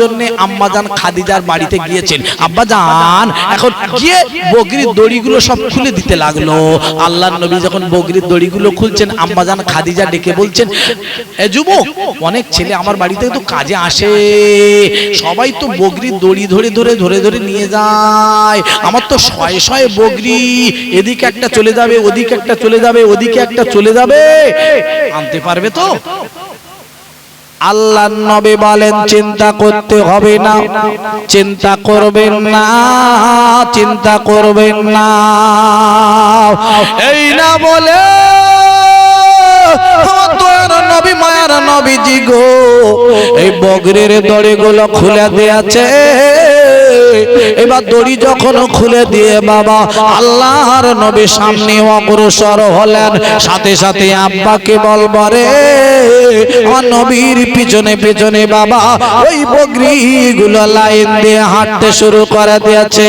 জন্য আম্মাজান খাদিজার বাড়িতে গিয়েছেন। আব্বা জান, এখন গিয়ে বগরির দড়িগুলো সব খুলে দিতে লাগল। আল্লাহর নবী যখন বগরির দড়িগুলো খুলছেন আম্মাজান খাদিজা ডেকে বলছেন, এ যুবক, অনেক ছেলে আমার বাড়িতে তো কাজে আসে। সবাই তো বগরির দড়ি ধরে ধরে ধরে ধরে নিয়ে যায়। আমার তো শয়ে শয়ে বগরি, এদিকে একটা চলে যাবে, ওদিকে একটা চলে যাবে, ওদিকে একটা চলে যাবে। আনতে পারবে তো? আল্লাহ নবী বলেন, চিন্তা করতে হবে না, চিন্তা করবেন না, চিন্তা করবেন না। এই না বলে নবী, মায়ার নবীজি গো। এই বগরের দড়িগুলো খুলে দিয়েছে। এবার দড়ি যখন খুলে দিয়ে বাবা, আল্লাহর নবী সামনে অগ্রসর হলেন। সাথে সাথে আব্বাকে বলবরে নবীর পিছনে পিছনে বাবা, ওই বগরি গুলো লাইন দিয়ে হাঁটতে শুরু করে দিয়েছে।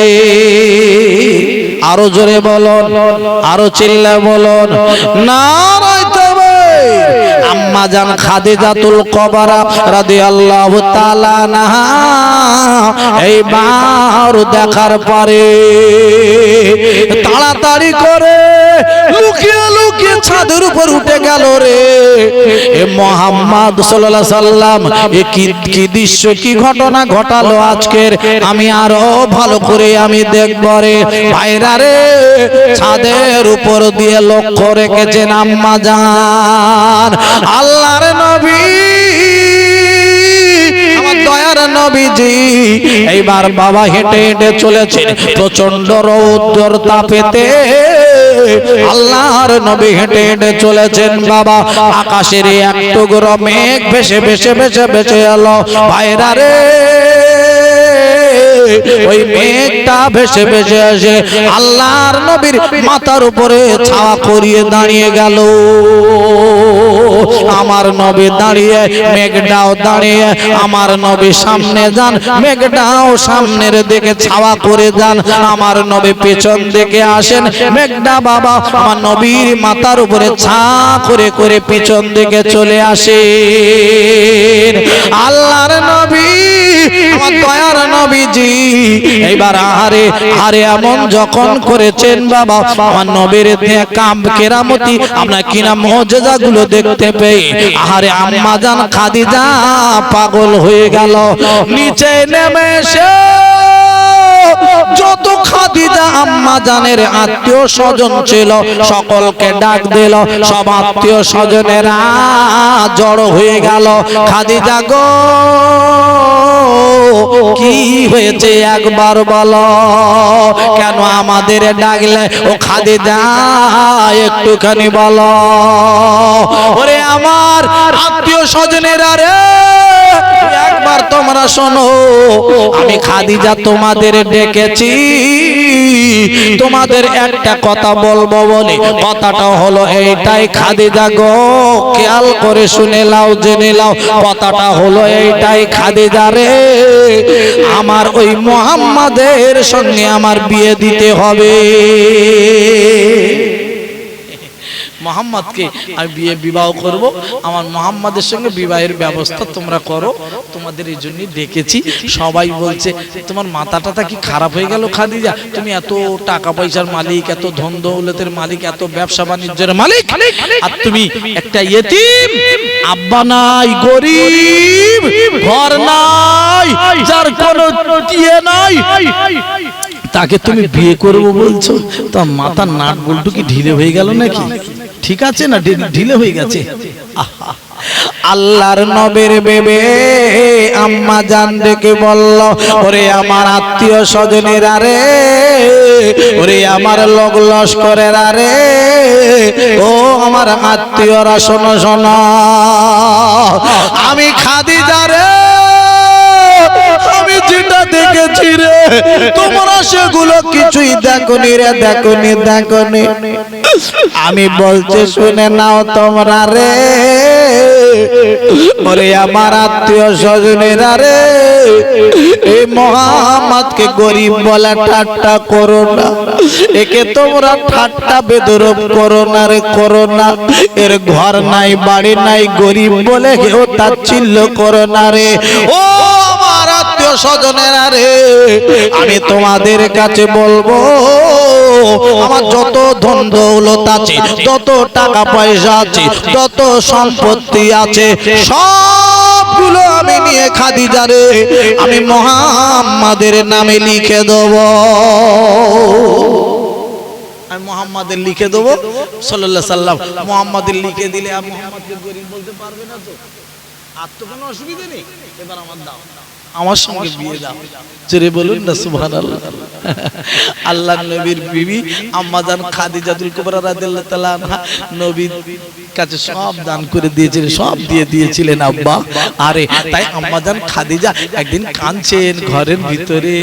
আরও জোরে বলুন, আরও চিল্লা বলুন না তবে আম্মা জান খাদিজাতুল কবরা রাদিয়াল্লাহু তাআলা নাহা এইবার দেখার পরে তাড়াতাড়ি করে লুকিয়ে লুকিয়ে ছাদের উপর উঠে গেল রে। এ মোহাম্মদ সাল্লাল্লাহু সাল্লাম, এ কি কি দৃশ্য, কি ঘটনা ঘটালো আজকের? আমি আরও ভালো করে আমি দেখব রে। ভাইরা রে, ছাদের উপর দিয়ে লক্ষ্য রেখেছেন আম্মা জান। আল্লাহর নবী দয়ার নবীজি, এইবার বাবা হেঁটে হেঁটে চলেছেন। প্রচণ্ড রৌদ্র তাপেতে আল্লাহর নবী হেঁটে হেঁটে চলেছেন বাবা। আকাশের এক টুকরো মেঘ ভেসে ভেসে ভেসে ভেসে এলো। ভাইরা রে। ওই মেঘটা ভেসে ভেসে আসে। আল্লাহর নবীর মাথার উপরে ছাওয়া করিয়ে দাঁড়িয়ে গেল। আমার নবী দাঁড়িয়ে, মেঘটাও দাঁড়িয়ে। আমার নবী সামনে যান, মেঘটাও সামনের দিকে ছাওয়া করে যান। আমার নবী পেছন দিকে আসেন, মেঘটা বাবা, আমার নবীর মাথার উপরে ছা করে করে পেছন দিকে চলে আসে আল্লাহর নবী আমার দয়ার নবীজি। এইবার আহারে আরে এমন যখন করেছেন বাবা, আমার নবীর কাম কেরামতি, আমরা কিনা মজেজা গুলো দেখতে পেয়ে, আহারে আম্মা জান খাদিজা পাগল হয়ে গেল, নিচে নেমে এসে যত খাদিজা আম্মা জানের আত্মীয় স্বজন ছিল, সকলকে ডাক দিল। সব আত্মীয় স্বজনেরা জড়ো হয়ে গেল। খাদিজা গো, কি হয়েছে একবার বলো। কেন আমাদের ডাকলে? ও খাদিজা, একটুখানি বলো। ওরে আমার আত্মীয় স্বজনেরা রে একবার তোমরা শোনো, আমি খাদিজা তোমাদের ডেকেছি। তোমাদের একটা কথা বলব বলে, কথাটা হলো এইটাই খাদিজা গো, খেয়াল করে শুনে লাও জেনে লাও কথাটা হলো এইটাই খাদিজা রে। আমার ওই মোহাম্মদের সঙ্গে আমার বিয়ে দিতে হবে। মোহাম্মদকে আমি বিয়ে বিবাহ করব। আমার মোহাম্মদের সঙ্গে বিবাহের ব্যবস্থা তোমরা করো। তোমাদের এই জন্যই ডেকেছি। সবাই বলছে, তোমার মাথা টাথা কি খারাপ হয়ে গেল, খাদিজা? তুমি এত টাকা পয়সার মালিক, এত ধন দৌলতের মালিক, এত ব্যবসা বাণিজ্যের মালিক। আর তুমি একটা ইয়েতিম। আব্বা নাই, গরিব। ঘর নাই, যার কোনো ইয়ে নাই। তাকে তুমি বিয়ে করব বলছো? তা মাথার নাট বল্টু কি ঢিলে হয়ে গেল নাকি? ঠিক আছে না? ঢিলে হয়ে গেছে। আল্লাহর নবের বেবে আম্মা জান ডেকে বলল ওরে আমার আত্মীয় স্বজনের আরে ওরে আমার লোক লস্করের আরে ও আমার আত্মীয়রা শোনো শোনো। আমি খাদিজা রে আমি যেটা দেখেছি রে। তোমরা সেগুলো কিছুই দেখনি রে, দেখনি দেখনি। আমি বলতে শুনে নাও তোমরা রে। ওরে আমার আত্মীয় স্বজনেরা রে। এই মোহাম্মদকে গরিব বলা ঠাট্টা করো না। একে তোমরা ঠাট্টা বেদরব করো না রে, করো না। এর ঘর নাই, বাড়ি নাই, গরিব বলে কেউ তাচ্ছিল্য করো না রে। ও স্বজনেরা রে, আমি তোমাদের কাছে বলব, আমার যত ধন দৌলত আছে, যত টাকা পয়সা আছে, যত সম্পত্তি আছে, সবগুলো আমি নিয়ে খাদিজা রে, আমি মোহাম্মদের নামে লিখে দেবো। মোহাম্মদের লিখে দেবো সাল্লাহ সাল্লাম মোহাম্মদের লিখে দিলে আর মোহাম্মদকে গরিব বলতে পারবে না তো। আর তো কোনো অসুবিধা নেই। এবার আমার দাও। আমার সঙ্গে বিয়ে দাও। জোরে বলুন না সুবহান আল্লাহ আল্লাহ নবীর বিবি আম্মাজান খাদিজাতুল কুবরা রাদিয়াল্লাহু তাআলা নবীর কাছে সব দান করে সব দিয়ে দিয়েছিলেন, আব্বা। আরে, তাই খাদিজা একদিন কাঁদছেন ঘরের ভিতরে।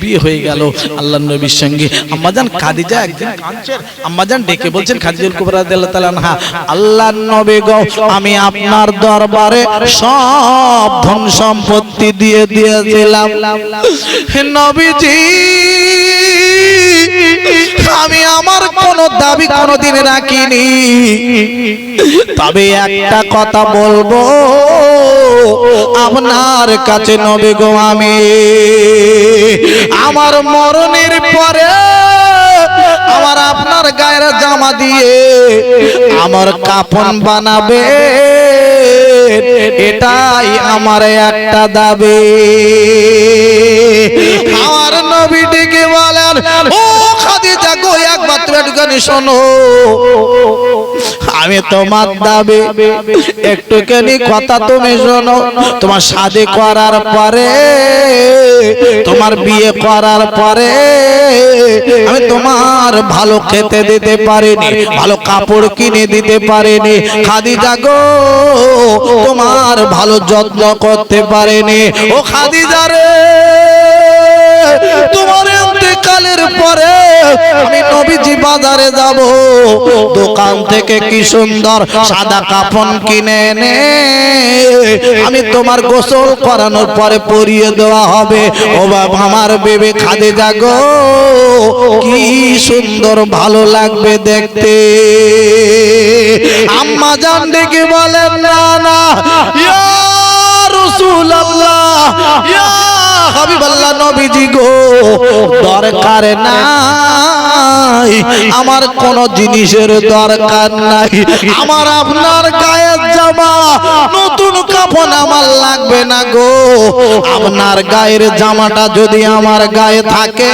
বিয়ে হয়ে গেল আল্লাহ নবীর সঙ্গে। আম্মাজান খাদিজা একদিন কাঁদছেন আম্মাজান ডেকে বলছেন খাদিজাতুল কুবরা রাদিয়াল্লাহু তাআলা আল্লাহ নবী গো, আমি আপনার দরবারে সব ধন সম্পত্তি দিয়ে দিয়েছিলাম। নবীজি, আমি আমার কোন দাবি কোনদিন রাখিনি। তবে একটা কথা বলব, আপনার কাছে নবে গো আমি। আমার মরণের পরে আমার আপনার গায়ের জামা দিয়ে আমার কাফন বানাবে। এটাই আমার একটা দাবি। আমার নবী ডেকে বলেন ও তুমি একটুখানি শোনো। আমি তোমার দাবি একটুখানি কথা তুমি শোনো। তোমার শাদি করার পরে তোমার বিয়ে করার পরে আমি তোমার ভালো খেতে দিতে পারিনি ভালো কাপড় কিনে দিতে পারিনি খাদিজা গো তোমার ভালো যত্ন করতে পারেনি। ও খাদিজা রে তোমার ইন্তেকালের পরে আমি নবীজি বাজারে যাব। দোকান থেকে কি সুন্দর সাদা কাফন কিনে এনে আমি তোমার গোসল করানোর পরে পরিয়ে দেওয়া হবে। ও বাবা, আমার বেবে খাদে যাগো কি সুন্দর ভালো লাগবে দেখতে। আম্মা জান ডেকে বলেন, না না, ইয়া হাবিবাল্লাহ নবীজি গো, দরকার নাই। আমার কোন জিনিসের দরকার নাই। আমার আপনার গায়ের জামা নতুন কাপড় আমার লাগবে না গো। আপনার গায়ের জামাটা যদি আমার গায়ে থাকে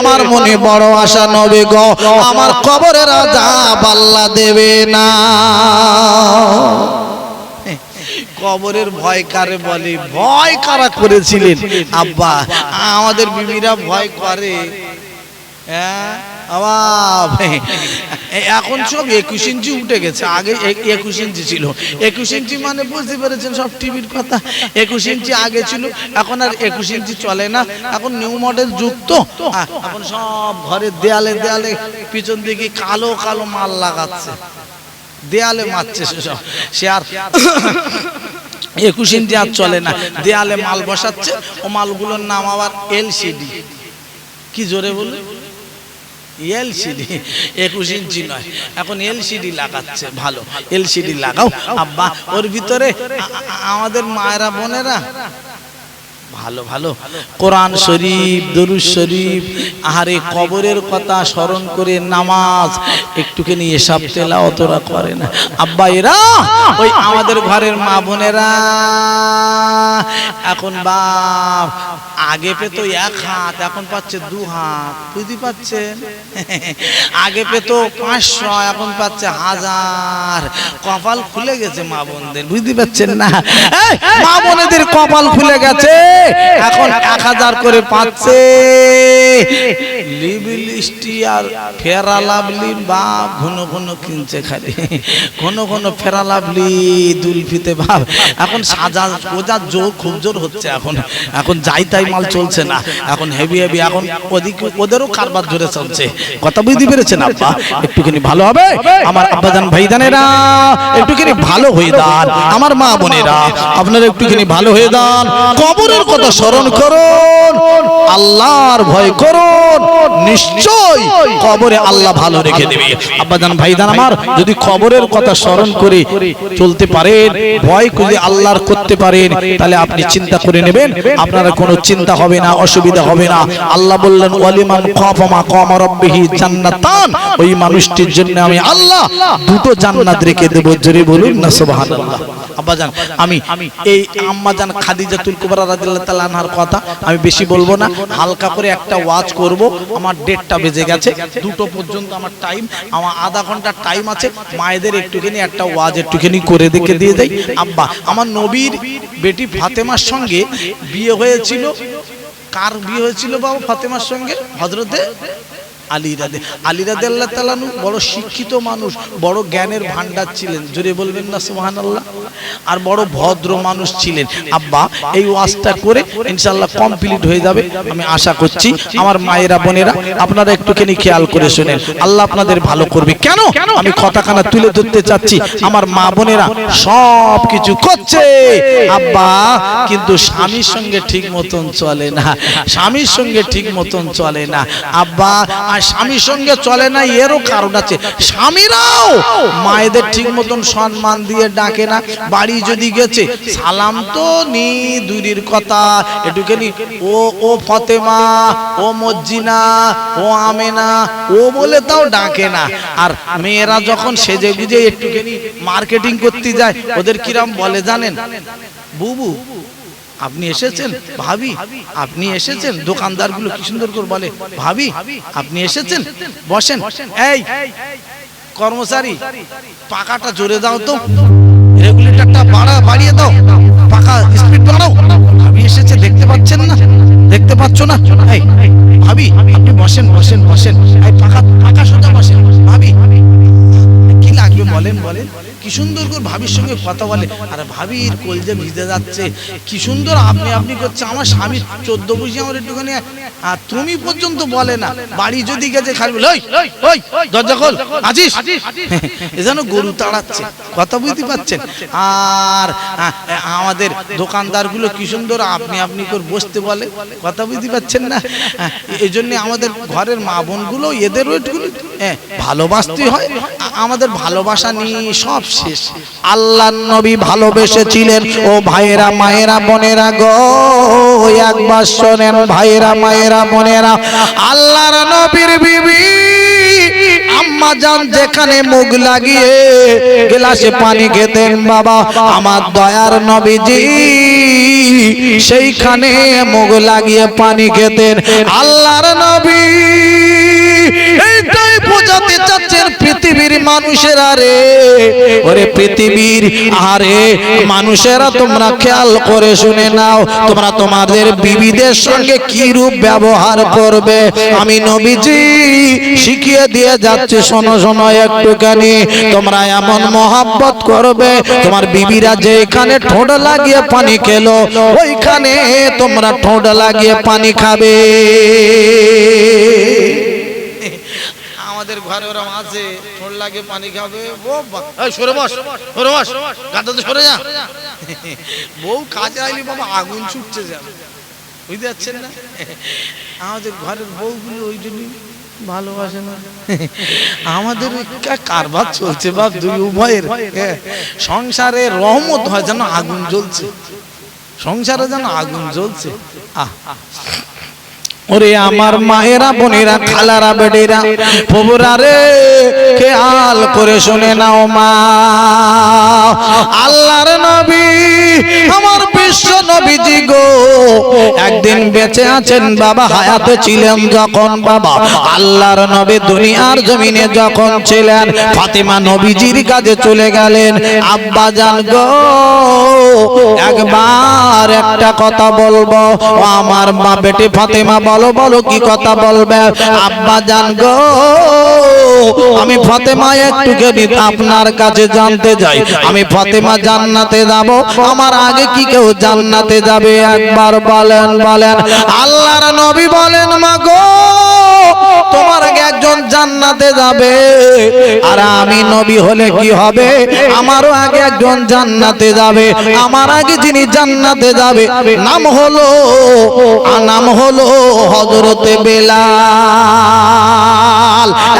আমার মনে বড় আশা নবে গো। আমার কবরের আজাব আল্লাহ দেবে না। কবরের ভয় কারে বলে? ভয় কারা করেছিলেন? আব্বা আমাদের বিবিরা ভয় করে। এখন সব একুশ ইঞ্চি উঠে গেছে। আগে একুশ ইঞ্চি ছিল। একুশ ইঞ্চি মানে বুঝতে পেরেছেন সব টিভির কথা একুশ ইঞ্চি আগে ছিল, এখন আর একুশ ইঞ্চি চলে না। এখন নিউ মডেল যুগ তো। এখন সব ঘরের দেয়ালে দেয়ালে, পিছন দিকে কালো কালো মাল লাগাচ্ছে। দেয়ালে মারছে সেসব সে আর একুশ ইঞ্চি আর চলে না। দেয়ালে মাল বসাচ্ছে, ও মালগুলোর নাম আবার এলসিডি কি জোরে বলে এলসিডি একুশ ইঞ্চি নয়। এখন এলসিডি লাগাচ্ছে ভালো। এলসিডি লাগাও। আব্বা ওর ভিতরে আমাদের মায়েরা বোনেরা। ভালো ভালো। কোরআন শরীফ দরুদ শরীফ আহারে কবরের কথা স্মরণ করে নামাজ। একটুখানি এসব তেলা অতরা করে না। আব্বা এরা ওই আমাদের ঘরের মা বোনেরা। এখন বাপ, আগে পেত এক হাত, এখন পাচ্ছে দু হাত। বুঝতে পাচ্ছেন আগে পেত পাঁচশো, এখন পাচ্ছে হাজার। কপাল খুলে গেছে মা বোনদের বুঝতে পাচ্ছেন না? মা বোনেদের কপাল খুলে গেছে, এখন এক হাজার করে পাচ্ছে। আর ফেরা ঘন ঘন কিনছে ঘন ঘন ফেরা লাভলি দুলফিতে এখন সাজা ওজা জোর, খুব জোর হচ্ছে এখন। এখন যাই তাই মাল চলছে না। এখন হেভি হেভি এখন ওদেরও কারবার জোরে চলছে। কথা বুঝতে পেরেছেন আব্বা? একটুখানি ভালো হবে? আমার আব্বাজান ভাইজানেরা, একটুখানি ভালো হয়ে দান আমার মা বোনেরা, আপনারা একটুখানি ভালো হয়ে দান কবরের কথা স্মরণ করুন। আল্লাহর ভয় করুন। নিশ্চয় কবরে আল্লাহ ভালো রেখে দেবে। আব্বাজান ভাইদান আমার, যদি কবরের কথা স্মরণ করে চলতে পারেন, ভয় যদি আল্লাহর করতে পারেন, তাহলে আপনি চিন্তা করে নেবেন, আপনার কোনো চিন্তা হবে না, অসুবিধা হবে না। আল্লাহ বললেন, ওয়ালিমান খাফামা কামা রাব্বিহি জান্নাতান। ওই মানুষটির জন্য আমি আল্লাহ দুটো জান্নাত রেখে দেব, জোরে বলুন না, সুবহানাল্লাহ। আব্বাজান, আমি এই আম্মাজান খাদিজাতুল কুবরা রাদিয়াল্লাহু তাআলা আনহার কথা আমি বেশি বলব না, হালকা করে একটা ওয়াজ করব। আমার ডেটটা বেজে গেছে। দুটো পর্যন্ত আমার টাইম আমার আধা ঘণ্টার টাইম আছে। মায়েদের একটুখানি একটা ওয়াজ একটুখানি করে দেখে দিয়ে দেয় আব্বা আমার নবীর বেটি ফাতেমার সঙ্গে বিয়ে হয়েছিল। কার বিয়ে হয়েছিল বাবা ফাতেমার সঙ্গে? হজরতে আলী রাদে আলী রাদে আল্লাহ তালানু বড় শিক্ষিত মানুষ বড় জ্ঞানের ভান্ডার ছিলেন। জোরে বলবেন না সুহান আল্লাহ আর বড় ভদ্র মানুষ ছিলেন। আব্বা এই ওয়াজটা করে ইনশাল্লাহ কমপ্লিট হয়ে যাবে। আমি আশা করছি আমার মায়েরা বোনেরা আপনারা একটুখানি খেয়াল করে শুনেন। আল্লাহ আপনাদের ভালো করবে। কেন? আমি কথাখানা তুলে ধরতে চাচ্ছি। আমার মা বোনেরা সব কিছু করছে। আব্বা কিন্তু স্বামীর সঙ্গে ঠিক মতন চলে না। স্বামীর সঙ্গে ঠিক মতন চলে না। আব্বা আর স্বামীর সঙ্গে চলে না এরও কারণ আছে। স্বামীরাও মায়েদের ঠিক মতন সম্মান দিয়ে ডাকে না বাড়ি যদি গেছে সালাম তো নি দূরের কথা। একটুখানি ও ও ফতেমা ও মজ্জিনা ও আমেনা ও বলে তাও ডাকে না। আর মেয়েরা যখন সেজে গুজে একটুখানি মার্কেটিং করতে যায় ওদের কিরাম বলে জানেন? বুবু আপনি এসেছেন? ভাবি আপনি এসেছেন? দোকানদারগুলো কি সুন্দর করে বলে ভাবি আপনি এসেছেন? বসেন। এই কর্মচারী পাকাটা জোরে দাও তো। রেগুলেটরটা বাড়া, বাড়িয়ে দাও। পাকা স্পিড বাড়াও। ভাবি এসেছে, দেখতে পাচ্ছেন না? দেখতে পাচ্ছ না? এই, ভাবি, আপনি বসেন বসেন বসেন। এই পাকা পাকা ভাবির সঙ্গে কথা বলে আর ভাবির কলজে ভিজে যাচ্ছে কি সুন্দর আপনি আপনি করছে। আমার স্বামী চোদ্দ বুঝি আমার একটুখানি আর তুমি পর্যন্ত বলে না। বাড়ি যদি গেছে খালি বলে, "ওই, ওই, দরজা খোল এ যেন গরু তাড়াচ্ছে কথা বুঝতে পারছেন? আর আমাদের দোকানদারগুলো কি সুন্দর আপনি আপনি করে বসতে বলে কথা বুঝতে পারছেন না? এই জন্য আমাদের ঘরের মা বোনগুলো এদেরও একটুখানি হ্যাঁ, ভালোবাসতে হয়। আমাদের ভালোবাসা নিয়ে সব শেষ। আল্লাহ নবী ভালোবেসেছিলেন। ও ভাইয়েরা মায়েরা বোনেরা গো একবার শোনেন। ভাইয়েরা মায়েরা বোনেরা। আল্লাহর নবীর বিবি। আম্মা যান যেখানে মুখ লাগিয়ে গ্লাসে পানি খেতেন, বাবা, আমার দয়ার নবীজি সেইখানে মুখ লাগিয়ে পানি খেতেন। আল্লাহর নবী পৃথিবীর আরে মানুষেরা তোমরা খেয়াল করে শুনে নাও, তোমরা তোমাদের সঙ্গে ব্যবহার করবে? আমি নবীজি শিখিয়ে দিয়ে যাচ্ছি। শোনো শোনো একটুখানি। তোমরা এমন মহাব্বত করবে, তোমার বিবিরা যেখানে ঠোঁট লাগিয়ে পানি খেলো, ওইখানে তোমরা ঠোঁট লাগিয়ে পানি খাবে। আমাদের ঘরে আছে, ঠোঁট পানি খাবে। যা। বউ কাজে বাবা আগুন যা বুঝতে পারছেন আমাদের ঘরের বউগুলো ওই জন্যই ভালোবাসে না। আমাদের কারবার চলছে বাপ, দুই উভয়ের। সংসারে রহমত হয় যেন আগুন জ্বলছে। সংসারে যেন আগুন জ্বলছে। আহ। ওরে আমার মায়েরা বোনেরা খালারা বেডেরা প্রভুরা রে খেয়াল করে শুনে নাও মা। আল্লাহর নবী আমার বিশ্ব নবীজি গো। একদিন বেঁচে আছেন বাবা হায়াতে ছিলেন যখন বাবা। আল্লাহর নবী দুনিয়ার জমিনে যখন ছিলেন ফাতেমা নবীজির কাছে চলে গেলেন। আব্বা জান গো একবার একটা কথা বলব আমার মা বেটি ফাতেমা বলো বলো কি কথা বলবে? আব্বা জান গো আমি ফাতেমা একটুখানি আপনার কাছে জানতে যাই। আমি ফাতেমা জান্নাতে যাব। আমার আগে কি কেউ জান্নাতে যাবে? একবার বলেন বলেন। আল্লাহর নবী বলেন মা গো তোমার আগে একজন জান্নাতে যাবে। আর আমি নবী হলে কি হবে? আমারও আগে একজন জান্নাতে যাবে। আমার আগে যিনি জান্নাতে যাবে, নাম হলো নাম হলো হজরতে বেলাল।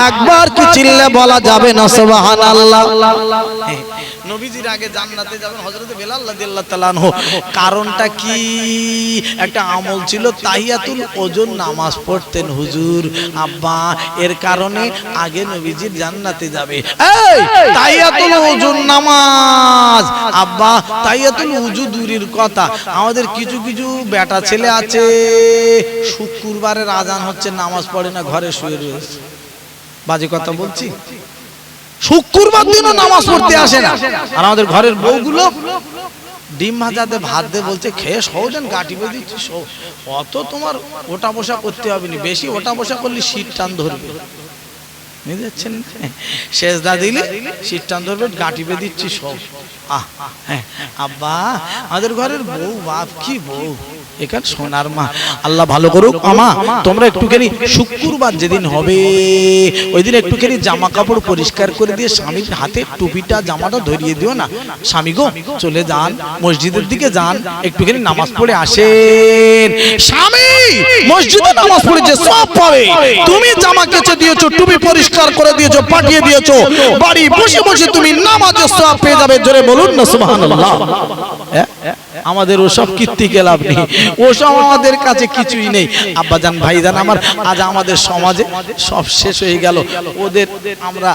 একবার কি চিল্লে বলা যাবে না, সুবহানাল্লাহ? নবীজির আগে জান্নাতে যাবেন হযরতে বেলাল রাদিয়াল্লাহু তাআলা আনহু, কারণটা কি? একটা আমল ছিল তাহিয়াতুল ওজন নামাজ পড়তেন, হুজুর। আব্বা, এর কারণে আগে নবীজির জান্নাতে যাবে। এই, তাহিয়াতুল ওজন নামাজ। আব্বা, তাহিয়াতুল উজু দূরের কথা। আমাদের কিছু কিছু বেটা ছেলে আছে, শুক্রবারের আজান হচ্ছে, নামাজ পড়ে না, ঘরে শুয়ে রয়েছে। বাজে কথা বলছি? শুক্রবার দিনও নামাজ পড়তে আসে না। আর আমাদের ঘরের বউগুলো ডিম ভাজাতে ভাত দিয়ে বলছে খেয়ে সহজেন গাটি বেঁধে দিচ্ছি সৌ- অত তোমার ওটা বসা করতে হবে না। বেশি ওটা বসা করলে শীত টান ধরবে। বুঝতে পারছেন শেষদা দিলে শীত টান ধরবে গাটি বেঁধে দিচ্ছি সব আহ হ্যাঁ। আব্বা আমাদের ঘরের বউ বাপ কি বউ? এখানে সোনার মা আল্লাহ ভালো করুক আমা তোমরা একটুখানি শুক্রবার যেদিন হবে ওই দিন একটুখানি জামা কাপড় পরিষ্কার করে দিয়ে স্বামীর হাতে টুপিটা জামাটা ধরিয়ে দিও না। স্বামী গো চলে যান মসজিদের দিকে যান একটুখানি নামাজ পড়ে আসেন। স্বামী মসজিদে নামাজ পড়েছে সব পাবে। তুমি জামা কেচে দিয়েছ টুপি পরিষ্কার করে দিয়েছ পাঠিয়ে দিয়েছ। বাড়ি বসে বসে তুমি নামাজের সব পেয়ে যাবে জোরে বলুন না সুবহানাল্লাহ। হ্যাঁ? আমাদের ওসব কীর্তি লাভ নেই। ওসব আমাদের কাছে কিছুই নেই। আব্বাজান ভাইজান আমার, আজ আমাদের সমাজে সব শেষ হয়ে গেল। ওদের আমরা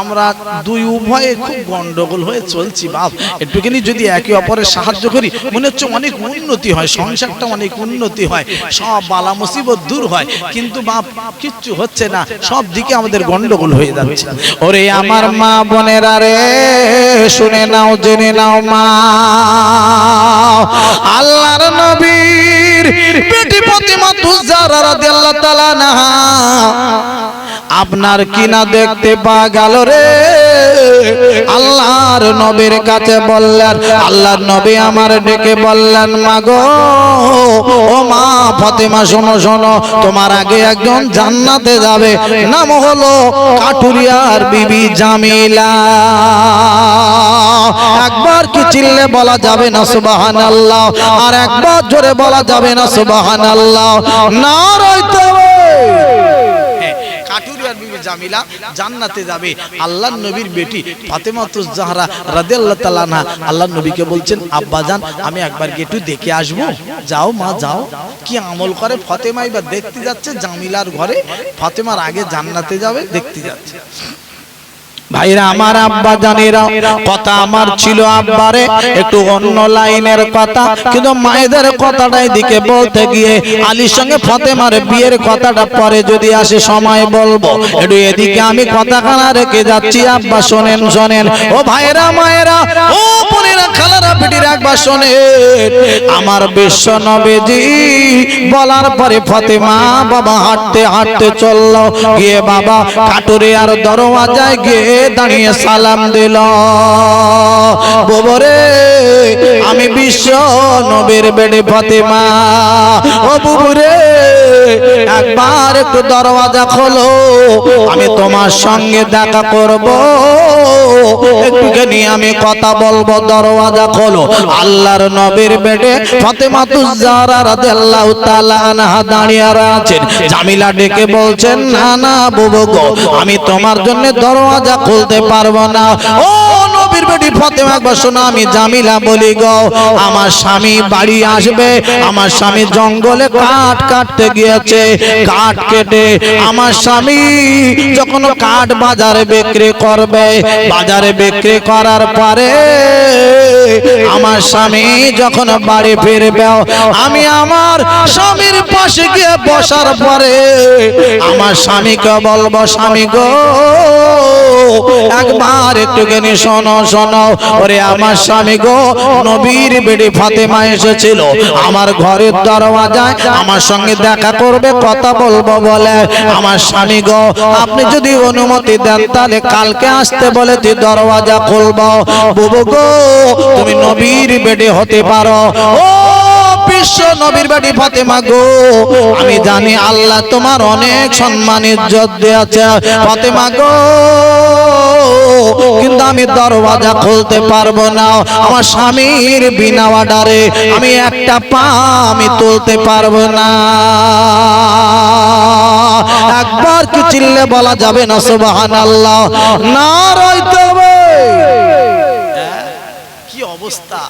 আমরা দুই উভয়ে খুব গন্ডগোল হয়ে চলছি, বাপ। একটুখানি যদি একে অপরের সাহায্য করি, মনে হচ্ছে অনেক উন্নতি হয়, সংসারটা অনেক উন্নতি হয়, সব বালা মুসিবত দূর হয়। কিন্তু বাপ, কিচ্ছু হচ্ছে না, সব দিকে আমাদের গন্ডগোল হয়ে যাচ্ছে। ওরে আমার মা বোনেরা রে, শুনে নাও, জেনে নাও মা। আল্লাহর নবীর বেটি প্রতিমা তুজারা রাদিয়াল্লাহু তালা না আপনার কিনা দেখতে পা গেল রে। আল্লাহর নবীর কাছে বললেন, আল্লাহর নবী আমার ডেকে বললেন, মাগো, ও মা ফাতেমা, শোনো শোনো, তোমার আগে একজন জান্নাতে যাবে। নাম হলো কাটুরিয়ার বিবি জামিলা। একবার কি চিল্লে বলা যাবে না সুবাহান আল্লাহ আর একবার জোরে বলা যাবে না সুবাহান আল্লাহ না রইতে জামিলা জান্নাতে যাবে। আল্লাহ নবীর বেটি ফাতেমা তুজ জাহরা রাদিয়াল্লাহু তাআলা না আল্লাহ নবীকে বলছেন, আব্বা আব্বাজান আমি একবার গিয়ে একটু দেখে আসব। যাও মা, যাও। কি আমল করে? ফাতেমা এবার দেখতে যাচ্ছে জামিলার ঘরে। ফাতেমার আগে জান্নাতে যাবে, দেখতে যাচ্ছে। ভাইরা আমার আব্বা জানেরা কথা আমার ছিল আব্বারে একটু অন্য লাইনের কথা। কিন্তু মায়েদের কথাটাই দিকে বলতে গিয়ে আলীর সঙ্গে ফতেমার বিয়ের কথাটা পরে যদি আসে সময় বলব একটু এদিকে আমি কথাখানা রেখে যাচ্ছি আব্বা শোনেন শোনেন। ও ভাইরা মায়েরা ও বোনেরা খালারা পিটির একবার শোনেন। আমার বিশ্ব নবেজি বলার পরে ফতেমা বাবা হাঁটতে হাঁটতে চলল। গিয়ে বাবা কাটুরে আর দরওয়াজায় গিয়ে দাঁড়িয়ে সালাম দিল। ববরে, আমি বিশ্ব নবীর বেড়ে ফতেমা। ও বুবুরে, একবার একটু দরওয়াজা খোলো, আমি তোমার সঙ্গে দেখা করব। একটুখানি আমি কথা বলব, দরওয়াজা খোলো। আল্লাহর নবীর বেডে ফাতেমা তুজারা রাদিয়াল্লাহু তাআলা আনহা দাঁড়িয়ে আছেন। জামিলা ডেকে বলছেন, না না বুবু গো আমি তোমার জন্য দরওয়াজা খুলতে পারব না। ও নবীর বেটি ফাতেমা শোনো, আমি জামিলা বলি গো, আমার স্বামী বাড়ি আসবে, আমার স্বামী জঙ্গলে কাঠ কাটতে গিয়েছে, কাঠ কেটে আমার স্বামী যখন কাঠ বাজারে বিক্রি করবে, বাজারে বিক্রি করার পরে আমার স্বামী যখন বাড়ি ফিরবে, আমি আমার স্বামীর পাশে গিয়ে বসার পরে আমার স্বামীকে বলব, স্বামী গো, একবার একটুখানি শোনো শোনো, ওরে আমার স্বামী গো, নবীর বেড়ে ফাতেমা এসেছিল। আমার ঘরের দরওয়াজায় আমার সঙ্গে দেখা করবে, কথা বলব বলে। আমার স্বামী গো, আপনি যদি অনুমতি দেন, তাহলে কালকে আসতে বলে তুই দরওয়াজা খুলবো। বুবু গো, তুমি নবীর বেডে হতে পারো। ও নবীর বাড়ি গো। আমি জানি আল্লাহ তোমার অনেক গো, কিন্তু আমি দরওয়াজা খুলতে পারব না। আমার স্বামীর বিনা অর্ডারে আমি একটা পা আমি তুলতে পারব না। একবার কি চিল্লে বলা যাবে না সুবাহান আল্লাহ না রইতে কি অবস্থা?